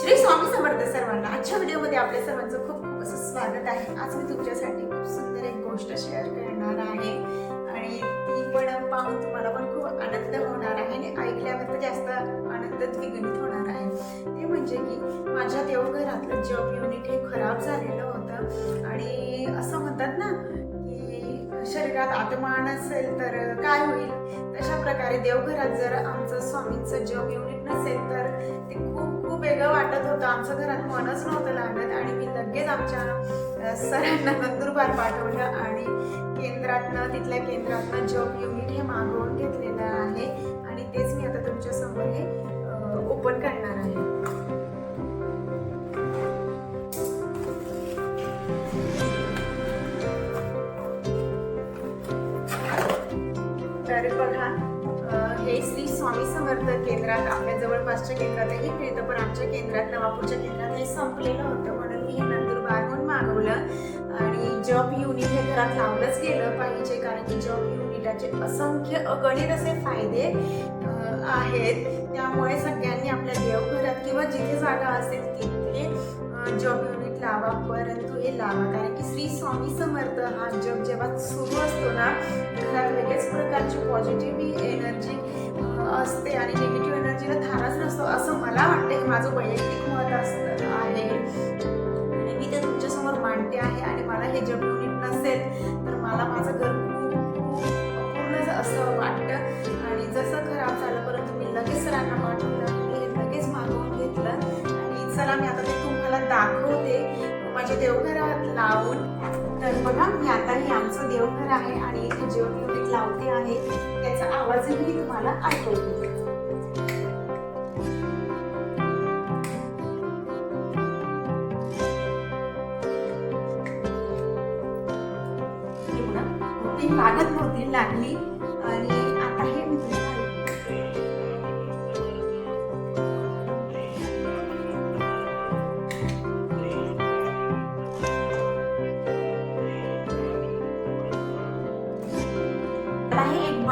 श्री स्वामी समर्थ सर्वांना आजच्या व्हिडिओमध्ये आपल्या सर्वांचं खूप खूप असं स्वागत आहे. आज मी तुमच्यासाठी खूप सुंदर एक गोष्ट शेअर करणार आहे. आणि ती पण पाहून तुम्हाला पण खूप आनंद होणार आहे आणि ऐकल्यावर जास्त आनंद द्विगणित होणार आहे. ते म्हणजे की माझ्या देवघरातलं जॉब युनिट हे खराब झालेलं होतं. आणि असं म्हणतात ना की शरीरात आत्मा नसेल तर काय होईल? तशा प्रकारे देवघरात जर आमचं स्वामींचं जॉब युनिट नसेल तर ते खूप होतं. आमचं घरात मनच नव्हतं लागत आणि मी लगेच आमच्या सरांना नंदुरबार पाठवलं आणि केंद्रातनं तिथल्या केंद्रातनं जॉब युनिट हे मागवून घेतलेलं आहे. आणि तेच मी आता तुमच्यासमोर हे ओपन करणार आहे. तर बघा स्वामी समर्थ केंद्रात आपल्या जवळपासच्या केंद्रातही मिळतं पण आमच्या केंद्रात नवापूरच्या केंद्रात हे संपलेलं होतं. म्हणून मी हे नंदुरबारहून मागवलं. आणि जॉब युनिट हे घरात लावलंच गेलं पाहिजे कारण की जॉब युनिटाचे असंख्य अगणित असे फायदे आहेत. त्यामुळे सगळ्यांनी आपल्या देवघरात किंवा जिथे जागा असेल तिथे जॉब युनिट लावा. परंतु हे लावा. कारण की श्री स्वामी समर्थ हा जॉब जेव्हा सुरू असतो ना प्रकारची पॉझिटिव्ह एनर्जी असते आणि निगेटिव्ह एनर्जीला थाराच नसतो असं मला वाटतं माझं वैयक्तिक मत असतं आहे. आणि मी ते तुमच्यासमोर मांडते आहे आणि मला हे जॉब युनिट नसेल तर मला माझं घर पूर्णच असं वाटतं आणि जसं खराब झालं परंतु मी लगेच सरांना पाठवलं मी लगेच मागवून घेतलं. आणि चला मी आता ते तुम्हाला दाखवते. माझ्या देवघरात लावून तर बघा मी आता हे आमचं देवघर आहे आणि इथे जेवण लावते आहे त्याचा आवाजही मी तुम्हाला ऐकवते. ती लागत नव्हती लागली.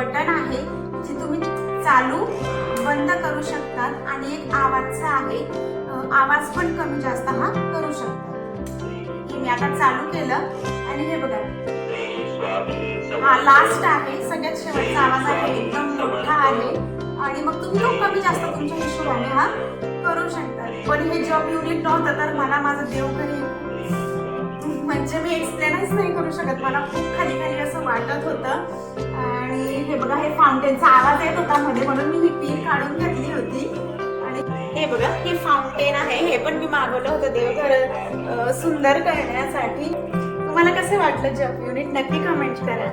बटन आहे जे तुम्ही चालू बंद करू शकतात. आणि एक आवाजचा आहे आवाज पण कमी जास्त हा करू शकतात. मी आता चालू केलं. आणि हे बघा. हा लास्ट आहे. सगळ्यात शेवटचा आवाज आहे. एकदम मोठा आहे. आणि मग तुम्ही तो कमी जास्त तुमच्या हिशोबाने हा करू शकता पण हे जॉब युनिट नव्हतं तर मला माझं देवघर हे म्हणजे मी एक्सप्लेनच नाही करू शकत. मला खूप खाली खाली असं वाटत होतं. आणि हे बघा हे फाउंटेनचा आवाज येत होता मध्ये म्हणून मी ही पिन काढून घेतली होती. आणि हे बघा हे फाउंटेन आहे. हे पण मी मागवलं होतं देवघर सुंदर करण्यासाठी. तुम्हाला कसं वाटलं जप युनिट नक्की कमेंट करा.